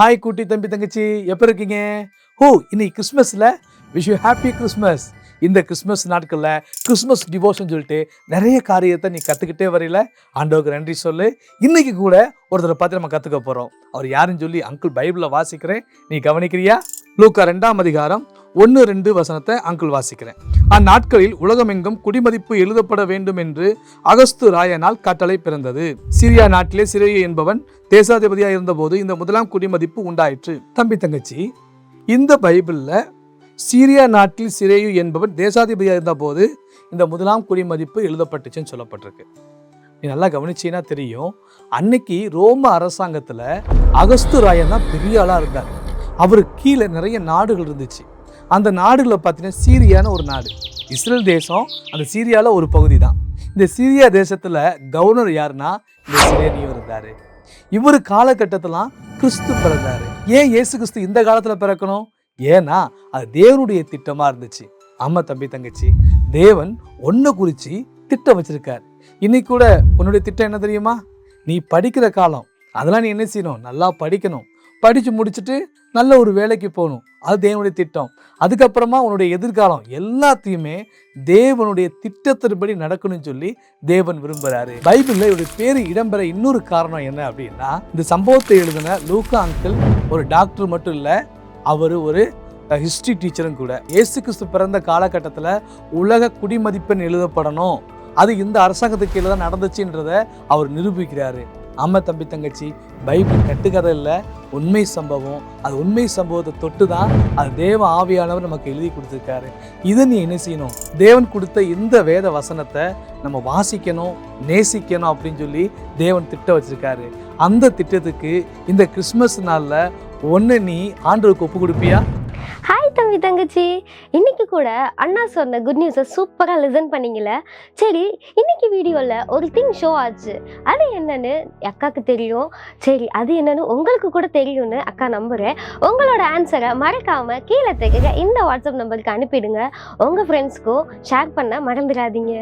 Hi குட்டி தம்பி தங்கச்சி. எப்போ இருக்கீங்க? ஓ இன்னைக்கு கிறிஸ்மஸில் விஷ் யூ ஹாப்பி கிறிஸ்மஸ். இந்த கிறிஸ்மஸ் நாட்களில் கிறிஸ்மஸ் டிவோஷன் சொல்லிட்டு நிறைய காரியத்தை நீ கற்றுக்கிட்டே வரையில. ஆண்டவுக்கு நன்றி சொல்லு. இன்னைக்கு கூட ஒருத்தரை பார்த்து நம்ம கற்றுக்க போகிறோம் அவர் யாருன்னு சொல்லி அங்கிள் பைபிளில் வாசிக்கிறேன். நீ கவனிக்கிறியா? லூக்கா ரெண்டாம் அதிகாரம் ஒன்று ரெண்டு வசனத்தை அங்கிள் வாசிக்கிறேன். அந்நாட்களில் உலகமெங்கும் குடிமதிப்பு எழுதப்பட வேண்டும் என்று அகஸ்து ராயனால் கட்டளை பிறந்தது. சிரியா நாட்டிலே சிறையு என்பவன் தேசாதிபதியாக இருந்தபோது இந்த முதலாம் குடிமதிப்பு உண்டாயிற்று. தம்பி தங்கச்சி இந்த பைபிளில் சீரியா நாட்டில் சிறையு என்பவன் தேசாதிபதியாக இருந்தபோது இந்த முதலாம் குடிமதிப்பு எழுதப்பட்டுச்சுன்னு சொல்லப்பட்டிருக்கு. நீ நல்லா கவனிச்சீன்னா தெரியும் அன்னைக்கு ரோம அரசாங்கத்தில் அகஸ்து ராயன் தான் பெரிய ஆளாக இருந்தார். அவருக்கு கீழே நிறைய நாடுகள் இருந்துச்சு. அந்த நாடுகளை பார்த்தீங்கன்னா சீரியான ஒரு நாடு. இஸ்ரேல் தேசம் அந்த சீரியாவில் ஒரு பகுதி தான் இந்த சீரியா தேசத்தில் கவர்னர் யாருன்னா இந்த சிரேனியோ இருந்தார் இவர் காலகட்டத்திலாம் கிறிஸ்து பிறந்தாரு. ஏன் ஏசு கிறிஸ்து இந்த காலத்தில் பிறக்கணும்? ஏன்னா அது தேவனுடைய திட்டமாக இருந்துச்சு. அம்மா தம்பி தங்கச்சி. தேவன் ஒன்று குறித்து திட்டம் வச்சுருக்கார். இன்னைக்கு கூட உன்னுடைய திட்டம் என்ன தெரியுமா? நீ படிக்கிற காலம். அதெல்லாம் நீ என்ன செய்யணும்? நல்லா படிக்கணும். படித்து முடிச்சுட்டு நல்ல ஒரு வேலைக்கு போகணும். அது தேவனுடைய திட்டம். அதுக்கப்புறமா உன்னுடைய எதிர்காலம் எல்லாத்தையுமே தேவனுடைய திட்டத்தின்படி நடக்கணும்னு சொல்லி தேவன் விரும்புகிறாரு பைபிளில் இவருடைய பேர் இடம்பெற இன்னொரு காரணம் என்ன அப்படின்னா இந்த சம்பவத்தை எழுதின லூக்கா அங்கிள் ஒரு டாக்டர் மட்டும் இல்லை அவர் ஒரு ஹிஸ்ட்ரி டீச்சரும் கூட. இயேசு கிறிஸ்து பிறந்த காலகட்டத்தில் உலக குடிமதிப்பெண் எழுதப்படணும். அது இந்த அரசாங்கத்துக்கு கீழே தான் நடந்துச்சுன்றதை அவர் நிரூபிக்கிறாரு. ஆமாம் தம்பி தங்கச்சி பைபிள் கட்டுக்கதை இல்லை உண்மை சம்பவம் அது உண்மை சம்பவத்தை தொட்டு தான் அது தேவ ஆவியானவர் நமக்கு எழுதி கொடுத்துருக்காரு. இதை நீ என்ன செய்யணும்? தேவன் கொடுத்த இந்த வேத வசனத்தை நம்ம வாசிக்கணும் நேசிக்கணும் அப்படின்னு சொல்லி தேவன் திட்டம் வச்சுருக்காரு. அந்த திட்டத்துக்கு இந்த கிறிஸ்மஸ் நாளில் ஒன்று நீ ஆண்டவருக்கு ஒப்பு கொடுப்பியா? ஹாய் தங்கச்சி. இன்னைக்கு கூட அண்ணா சொன்ன குட் நியூஸை சூப்பராக லிசன் பண்ணீங்கள சரி இன்னைக்கு வீடியோவில் ஒரு திங் ஷோ ஆச்சு. அது என்னன்னு அக்காவுக்கு தெரியும். சரி அது என்னன்னு உங்களுக்கு கூட தெரியும்னு அக்கா நம்புகிறேன் உங்களோட ஆன்சரை மறக்காமல் கீழே தெரியுங்க இந்த வாட்ஸ்அப் நம்பருக்கு அனுப்பிடுங்க. உங்கள் ஃப்ரெண்ட்ஸ்க்கும் ஷேர் பண்ண மறந்துடாதீங்க.